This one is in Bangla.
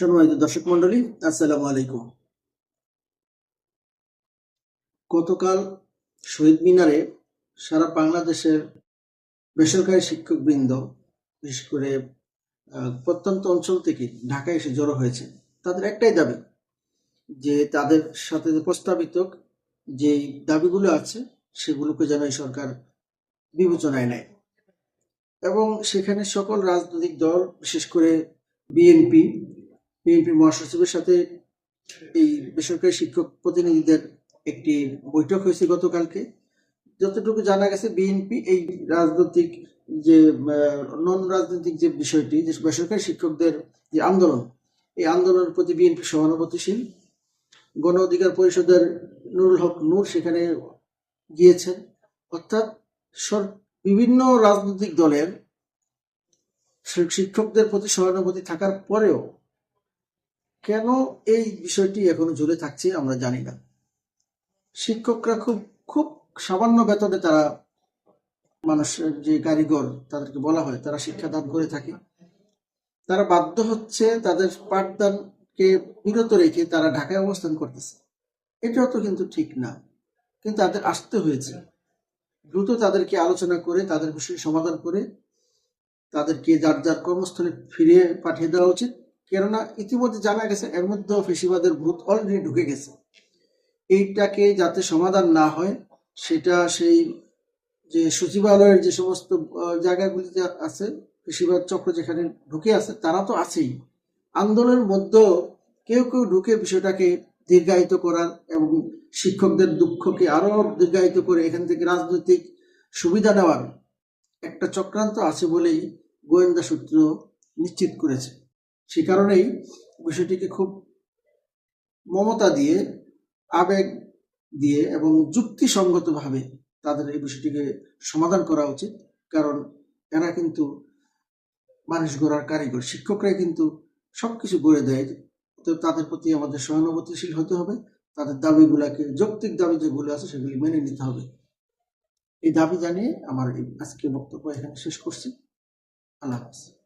সম্মানিত দর্শক মন্ডলী আসসালামু আলাইকুম। গতকাল শহীদ মিনারে সারা বাংলাদেশের বেসরকারি শিক্ষকবৃন্দ, বিশেষ করে প্রত্যন্ত অঞ্চল থেকে ঢাকায় এসে জড়ো হয়েছে। তাদের একটাই দাবি, যে তাদের সাথে প্রস্তাবিত যে দাবিগুলো আছে, সেগুলোকে যেন এই সরকার বিবেচনায় নেয়। এবং সেখানে সকল রাজনৈতিক দল, বিশেষ করে বিএনপি বিএনপি মহাসচিবের সাথে এই বেসরকারি শিক্ষক প্রতিনিধিদের একটি বৈঠক হয়েছে গতকালকে। যতটুকু জানা গেছে, বিএনপি এই রাজনৈতিক যে নন রাজনৈতিক যে বিষয়টি, যে বেসরকারি শিক্ষকদের যে আন্দোলন, এই আন্দোলনের প্রতি বিএনপি সহানুভূতিশীল। গণ অধিকার পরিষদের নুরুল হক নূর সেখানে গিয়েছেন। অর্থাৎ বিভিন্ন রাজনৈতিক দলের শিক্ষকদের প্রতি সহানুভূতি থাকার পরেও কেন এই বিষয়টি এখনও ঝুলে থাকছে আমরা জানি না। শিক্ষকরা খুব খুব সামান্য বেতনে তারা মানুষের যে কারিগর তাদেরকে বলা হয়, তারা শিক্ষাদান করে থাকে। তারা বাধ্য হচ্ছে তাদের পাঠদানকে বিরত রেখে তারা ঢাকায় অবস্থান করতেছে। এটাও তো কিন্তু ঠিক না। কিন্তু তাদের আসতে হয়েছে। দ্রুত তাদেরকে আলোচনা করে, তাদের বিষয় সমাধান করে, তাদেরকে যার যার কর্মস্থলে ফিরিয়ে পাঠিয়ে দেওয়া উচিত। কেননা ইতিমধ্যে জানা গেছে, এর মধ্যেও ফেসিবাদের ভূত অলরেডি ঢুকে গেছে। এইটাকে যাতে সমাধান না হয়, সেটা সেই যে সচিবালয়ের যে সমস্ত জায়গাগুলিতে আছে, ফেসিবাদ চক্র যেখানে ঢুকে আছে, তারা তো আছেই। আন্দোলনের মধ্যেও কেউ কেউ ঢুকে বিষয়টাকে দীর্ঘায়িত করার এবং শিক্ষকদের দুঃখকে আরও দীর্ঘায়িত করে এখান থেকে রাজনৈতিক সুবিধা নেওয়ার একটা চক্রান্ত আছে বলেই গোয়েন্দা সূত্র নিশ্চিত করেছে। সে কারণেই বিষয়টিকে খুব মমতা দিয়ে, আবেগ দিয়ে এবং যুক্তিসঙ্গতভাবে তাদের এই বিষয়টিকে সমাধান করা উচিত। কারণ এরা কিন্তু মানুষ গড়ার কারিগর। শিক্ষকরাই কিন্তু সবকিছু গড়ে দেয়। তো তাদের প্রতি আমাদের সহানুভূতিশীল হতে হবে। তাদের দাবিগুলাকে, যৌক্তিক দাবি যেগুলো আছে সেগুলি মেনে নিতে হবে। এই দাবি জানিয়ে আমার আজকে বক্তব্য এখানে শেষ করছি। আল্লাহ হাফিজ।